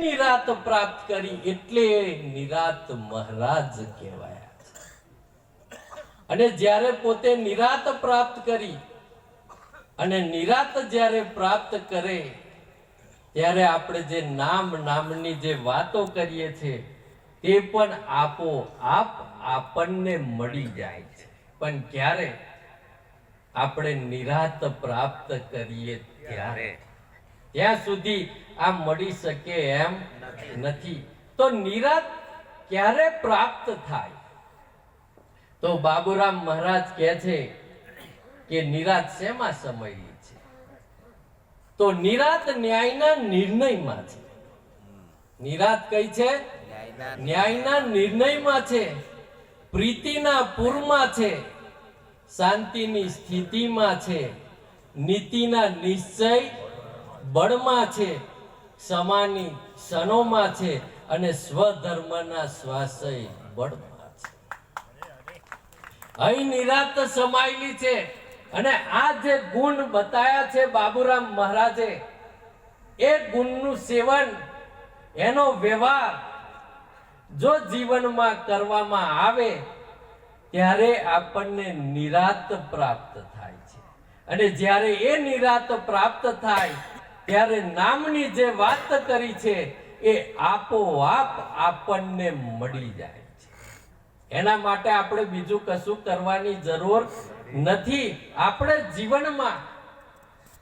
નિરાત પ્રાપ્ત કરી એટલે નિરાત મહારાજ કહેવાય. અને જ્યારે પોતે નિરાત પ્રાપ્ત કરી, અને નિરાત જ્યારે પ્રાપ્ત કરે, ત્યારે આપણે જે નામ નામની જે વાતો કરીએ છીએ તે પણ આપો આપ આપણને મળી જાય છે. પણ ક્યારે? આપણે નિરાત પ્રાપ્ત કરીએ ત્યારે. ત્યાં સુધી આ મળી શકે એમ નથી. તો નિરાત ક્યારે પ્રાપ્ત થાય? તો બાબુરામ મહારાજ કહે છે કે નિરાત શેમાં સમય છે? તો નિરાત ન્યાયના નિર્ણયમાં છે. નિરાત કઈ છે? ન્યાયના નિર્ણયમાં છે. પ્રીતિના પૂરમાં છે. શાંતિની સ્થિતિમાં છે. નીતિના નિશ્ચય બળમાં છે સમાની સનોમાં છે અને સ્વધર્મના સ્વાશય બળમાં છે. અહીં નિરાત સમાયેલી છે અને આ જે ગુણ બતાયા છે બાબુરામ મહારાજે, એ ગુણનું સેવન, એનો વ્યવહાર જો જીવનમાં કરવામાં આવે, ત્યારે આપણને નિરાત પ્રાપ્ત થાય છે. અને જ્યારે એ નિરાત પ્રાપ્ત થાય ત્યારે નામની જે વાત કરી છે, એ આપોઆપ આપણને મળી જાય છે. એના માટે આપણે બીજું કશું કરવાની જરૂર નથી. આપણે જીવનમાં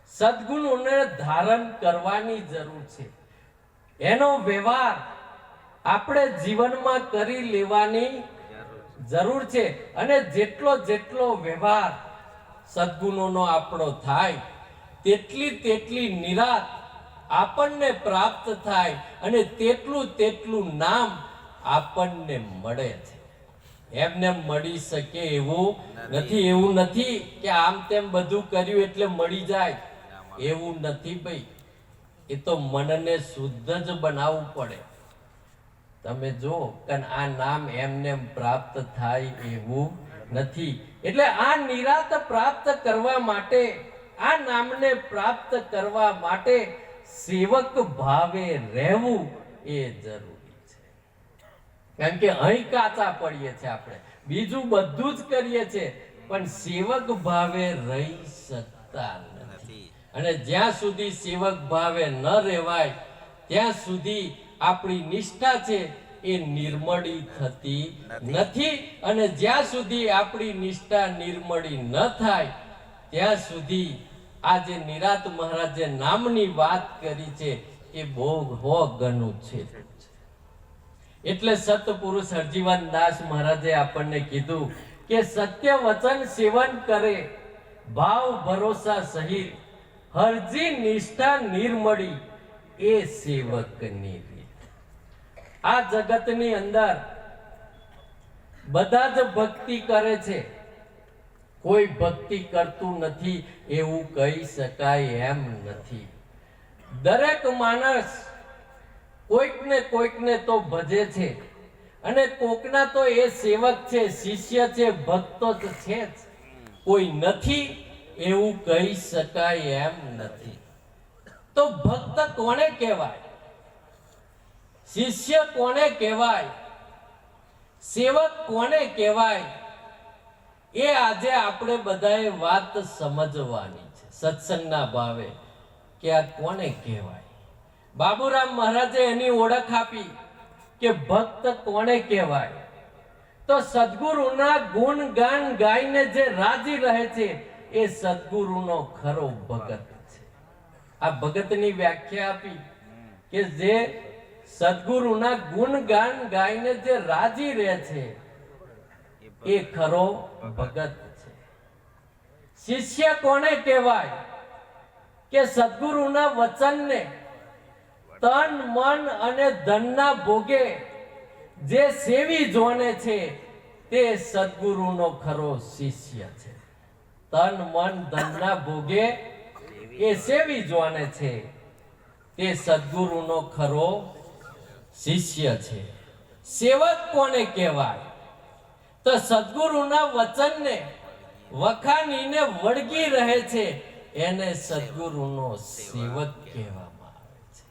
સદગુણોને ધારણ કરવાની જરૂર છે. એનો વ્યવહાર આપણે જીવનમાં કરી લેવાની જરૂર છે. અને જેટલો જેટલો વ્યવહાર સદગુણોનો આપણો થાય તેટલી તેટલી નિરાત આપણને પ્રાપ્ત થાય અને તેટલું તેટલું નામ આપણને મળે છે. એમને મળી શકે એવું નથી. એવું નથી કે આમ તેમ બધું કર્યું એટલે મળી જાય. એવું નથી ભાઈ. એ તો મનને શુદ્ધ જ બનાવવું પડે. તમે જો કે આ નામ એમને પ્રાપ્ત થાય એવું નથી. એટલે આ નિરાત પ્રાપ્ત કરવા માટે આ નામને પ્રાપ્ત કરવા માટે સેવક ભાવે રહેવું એ જરૂરી છે. કારણ કે અહીં કાચા પડીએ છીએ આપણે. બીજું બધું જ કરીએ છીએ પણ સેવક ભાવે રહી શકતા નથી. અને જ્યાં સુધી સેવક ભાવે ન રહેવાય ત્યાં સુધી આપણી નિષ્ઠા છે એ નિર્મળી થતી નથી. અને જ્યાં સુધી આપણી નિષ્ઠા નિર્મળી ન થાય ત્યાં સુધી આ જે નિરાત મહારાજે નામની વાત કરી છે, એ બહુ હો ગણું છે. એટલે સતપુરુષ હરજીવન દાસ મહારાજે આપણને કીધું કે સત્ય વચન સેવન કરે, ભાવ ભરોસા સહિત, હરજી નિષ્ઠા નિર્મળી, એ સેવકની રીત. આ જગતની અંદર બધા જ ભક્તિ કરે છે. કોઈ ભક્તિ કરતું નથી એવું કહી શકાય એમ નથી. દરેક માણસ કોઈકને કોઈકને તો ભજે છે અને કોકના તો એ સેવક છે, શિષ્ય છે, ભક્તો તો છે જ. કોઈ નથી એવું કહી શકાય એમ નથી. તો ભક્ત કોને કહેવાય? શિષ્ય કોને કહેવાય? સેવક કોને કહેવાય? એ આજે આપણે બધાએ વાત સમજવાની છે. સત્સંગના ભાવે કે આ કોને કહેવાય? બાબુરામ મહારાજે એની ઓળખ આપી કે ભક્ત કોને કહેવાય? તો સદગુરુના ગુણ ગાન ગાઈને જે રાજી રહે છે, એ સદગુરુનો ખરો ભગત છે. આ ભગતની વ્યાખ્યા આપી કે જે સદગુરુના ગુણ ગાન ગાઈને જે રાજી રહે છે એ ખરો ભગત છે. શિષ્ય કોને કહેવાય? કે સદગુરુના વચનને તન, મન અને ધનના ભોગે જે સેવી જોને છે, તે સદગુરુનો ખરો શિષ્ય છે. તન, મન, ધનના ભોગે એ સેવી જોને છે, તે સદગુરુનો ખરો શિષ્ય છે. સેવક કોને કહેવાય? તો સદગુરુના વચનને વખાણીને વળગી રહે છે, એને સદગુરુનો સેવક કહેવામાં આવે છે.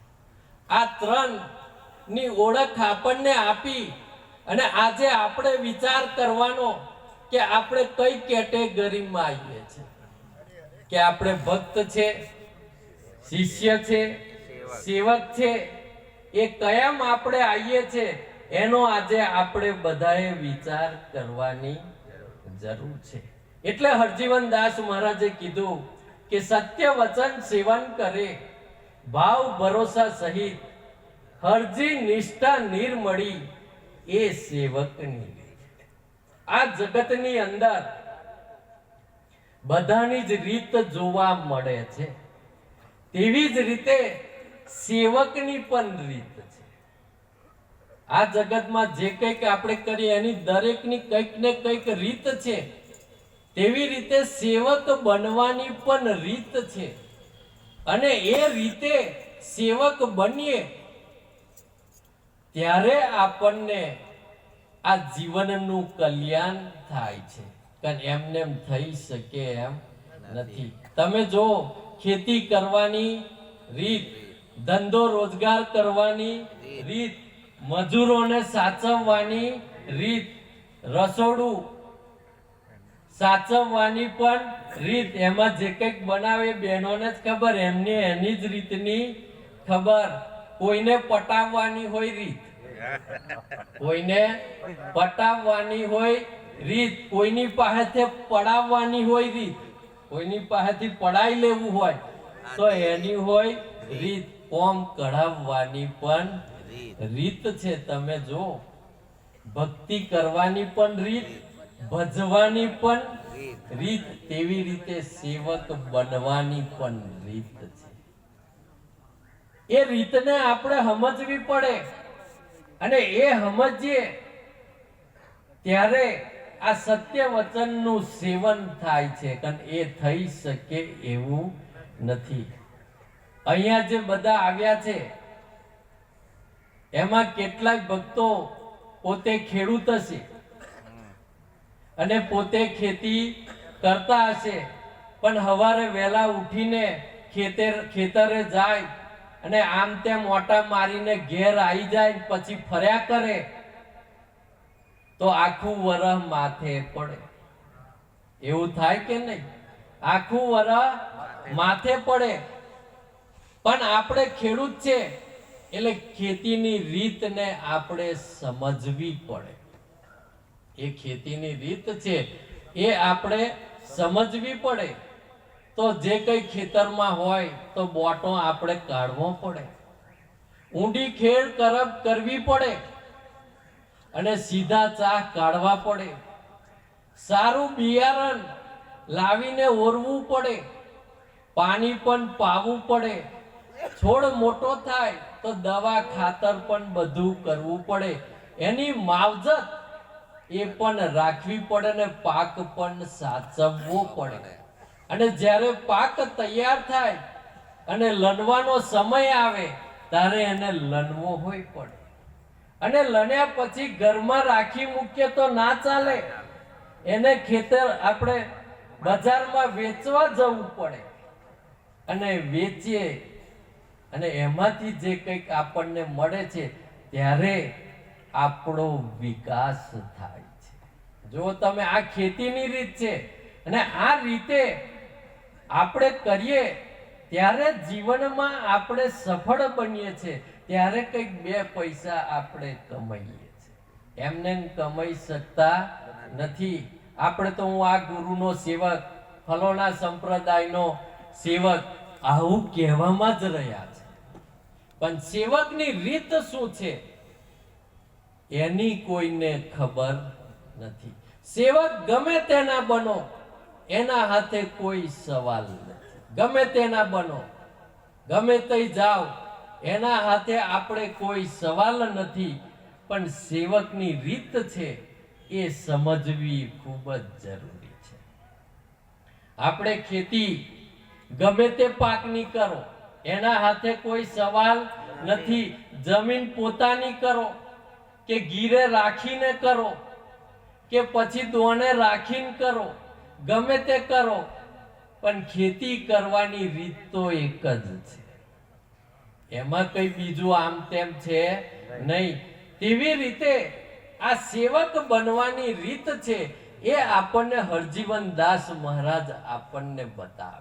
આ ત્રણની ઓળખ આપણને આપી અને આજે આપણે વિચાર કરવાનો કે આપણે કઈ કેટેગરીમાં આવીએ છીએ. કે આપણે ભક્ત છે, શિષ્ય છે, સેવક છે, એ કયામ આપણે આવીએ છીએ? એનો આજે આપણે બધાએ વિચાર કરવાની જરૂર છે. એટલે હરજીવન દાસ મહારાજે કીધું કે સત્ય વચન સેવન કરે, ભાવ ભરોસા સહિત હરજી નિષ્ઠા નિર્મળી એ સેવકની આ જગતની અંદર બધાની જ રીત જોવા મળે છે. તેવી જ રીતે સેવકની પણ રીત છે. આ જગતમાં જે કંઈક આપણે કરીએ એની દરેકની કંઈક ને કંઈક રીત છે. તેવી રીતે સેવક બનવાની પણ રીત છે. અને એ રીતે સેવક બનીએ ત્યારે આપણને આ જીવનનું કલ્યાણ થાય છે. કારણ એમને એમ થઈ શકે એમ નથી. તમે જો ખેતી કરવાની રીત ધંધો રોજગાર કરવાની રીત મજૂરોને સાચવવાની રીત રસોડું. સાચવવાની પણ રીત. એમાં જે કંઈક બનાવે બહેનોને જ ખબર. એમની એની જ રીતની ખબર. કોઈને પટાવવાની હોય રીત. કોઈને પટાવવાની હોય રીત. કોઈની પાસેથી પડાવવાની હોય રીત. કોઈની પાસેથી પડાઈ લેવું હોય તો એની હોય રીત. કોમ કઢાવવાની પણ રીત છે તમે જો, ભક્તિ કરવાની પણ રીત, ભજવાની પણ રીત, તેવી રીતે સેવક બનવાની પણ રીત છે. એ રીતને આપણે સમજવી પડે અને એ સમજીએ ત્યારે આ સત્ય વચનનું સેવન થાય છે, કારણ એ થઈ શકે એવું નથી. અહીંયા જે બધા આવ્યા છે એમાં કેટલાક ભક્તો પોતે ખેડૂત હશે. અને પોતે ખેતી કરતા હશે. પણ સવારે વહેલા ઉઠીને ખેતર ખેતરે જાય અને આમ તેમ ઓટા મારીને ઘેર આવી જાય પછી ફર્યા કરે, તો આખું વરહ માથે પડે. એવું થાય કે નહીં? આખું વરહ માથે પડે. પણ આપણે ખેડૂત છે. એટલે ખેતીની રીતને આપણે સમજવી પડે. એ ખેતીની રીત છે, એ આપણે સમજવી પડે. તો જે કઈ ખેતરમાં હોય, તો બોટો આપણે કાઢવો પડે. ઊંડી ખેડ કરબ કરવી પડે અને સીધા ચા કાઢવા પડે. સારું બિયારણ લાવીને ઓરવું પડે. પાણી પણ પાવું પડે. છોડ મોટો થાય તો દવા ખાતર પણ બધું કરવું પડે. એની માવજત એ પણ રાખવી પડે ને પાક પણ સાચવવો પડે. અને જ્યારે પાક તૈયાર થાય અને લણવાનો સમય આવે, ત્યારે એને લણવો હોય પડે અને લણ્યા પછી ઘરમાં રાખી મૂકીએ તો ના ચાલે. એને ખેતર આપણે બજારમાં વેચવા જવું પડે. અને વેચીએ અને એમાંથી જે કંઈક આપણને મળે છે, ત્યારે આપણો વિકાસ થાય છે. જો તમે આ ખેતીની રીત છે અને આ રીતે આપણે કરીએ, ત્યારે જીવનમાં આપણે સફળ બનીએ છીએ, ત્યારે કંઈક બે પૈસા આપણે કમાઈએ છીએ. એમને એમ કમાઈ શકતા નથી. આપણે તો હું આ ગુરુનો સેવક, ફલોના સંપ્રદાયનો સેવક આવું કહેવામાં જ રહ્યા પણ સેવકની રીત શું છે? એની કોઈને ખબર નથી. સેવક ગમે તેના બનો, એના હાથે કોઈ સવાલ નથી. ગમે તેના બનો, ગમે તઈ જાઓ, એના હાથે આપણે કોઈ સવાલ નથી. પણ સેવકની રીત છે એ સમજવી ખૂબ જ જરૂરી છે. આપણે ખેતી ગમે તે પાકની કરો એના હાથે કોઈ સવાલ નથી. જમીન પોતાની કરો કે ગીરે રાખીને કરો કે પછી દોણે રાખીને કરો. ગમે તે કરો, પણ ખેતી કરવાની રીત તો એક જ છે. એમાં કઈ બીજું આમ તેમ છે નહીં. તેવી રીતે આ સેવક બનવાની રીત છે એ આપણને હરજીવન દાસ મહારાજ આપણને બતાવે.